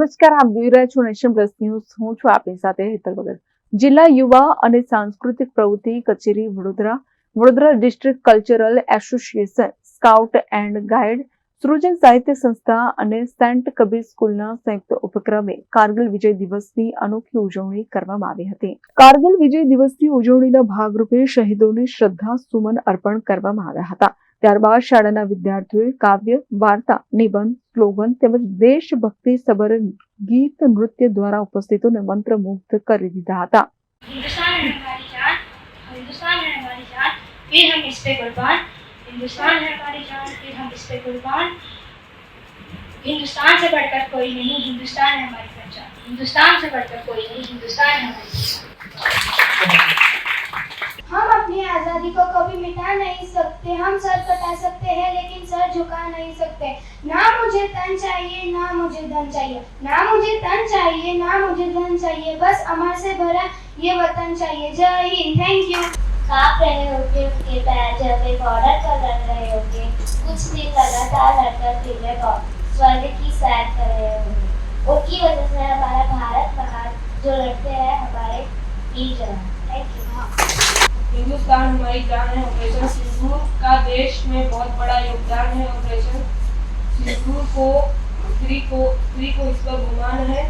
નમસ્કાર, આપ જોઈ રહ્યા છો નેશન પ્લસ ન્યૂઝ. હું છું આપની સાથે હેતલ વગર જિલ્લા યુવા અને સાંસ્કૃતિક પ્રવૃત્તિ કચેરી Vadodara Vadodara district cultural association scout and guide Srujan Sahitya Sanstha અને સેન્ટ કબીર સ્કૂલના સંયુક્ત ઉપક્રમે કારગિલ વિજય દિવસની અનોખી ઉજવણી કરવામાં આવી હતી. કારગિલ વિજય દિવસની ઉજવણીના ભાગરૂપે શહીદોને શ્રદ્ધા સુમન અર્પણ કરવામાં આવ્યા હતા. ત્યારબાદ શાળાના વિદ્યાર્થીઓએ કાવ્ય વાર્તા નિબંધ સ્લોગન તેમજ દેશભક્તિ સબર ગીત નૃત્ય દ્વારા ઉપસ્થિતોને મંત્રમુગ્ધ કરી દીધા હતા हिंदुस्तान है हमारी जान हिंदुस्तान है हमारी जान फिर हम इस पे कुर्बान हिंदुस्तान है हमारी जान फिर हम इस पे कुर्बान हिंदुस्तान से बढ़कर कोई नहीं हिंदुस्तान है हमारी पहचान हिंदुस्तान से बढ़कर कोई नहीं हिंदुस्तान है हमारी पहचान नहीं सकते हम सर कटा सकते हैं लेकिन सर झुका नहीं सकते। ना मुझे तन चाहिए ना मुझे धन चाहिए। ना मुझे तन चाहिए ना मुझे धन चाहिए बस अमर से भरा ये वतन चाहिए। जय हिंद थैंक यू काँप रहे होगे उनके पैर जब वे बॉर्डर पर लड़ रहे होगे कुछ दिन लगातार लड़कर फिर वे स्वर्ग की सैर कर रहे होंगे। उनकी वजह से हमारा भारत महान जो लड़ते हैं हमारे वीर जवान। थैंक यू हिंदुस्तान हमारी जान है ऑपरेशन सिंदूर का देश में बहुत बड़ा योगदान है ऑपरेशन सिंदूर को स्त्री को स्त्री को इस पर गुमान है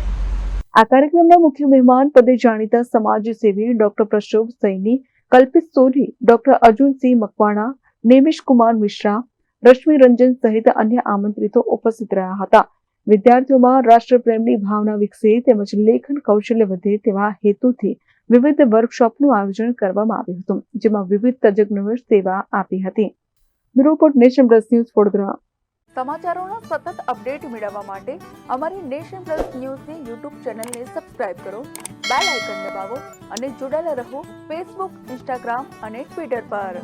આ કાર્યક્રમના મુખ્ય મહેમાન પદે જાણીતા સમાજસેવી ડોક્ટર પ્રશોભ સૈની કલ્પિત સોની ડોક્ટર અર્જુનસિંહ મકવાણા નેમિશ કુમાર મિશ્રા રશ્મિ રંજન સહિત અન્ય આમંત્રિતો ઉપસ્થિત રહ્યા હતા વિદ્યાર્થીઓમાં રાષ્ટ્રપ્રેમની ભાવના વિકસે તેમજ લેખન કૌશલ્ય વધે તેવા હેતુથી વિવિધ વર્કશોપનું આયોજન કરવામાં આવ્યું હતું, જેમાં વિવિધ તજજ્ઞોએ સેવા આપી હતી. Report Nation Plus News Vadodara. સમાચારોના સતત અપડેટ મેળવવા માટે અમારી નેશન પ્લસ ન્યૂઝની યુટ્યુબ ચેનલને સબસ્ક્રાઇબ કરો, બેલ આઇકન દબાવો અને જોડાયેલા રહો ફેસબુક, ઇન્સ્ટાગ્રામ અને ટ્વિટર પર.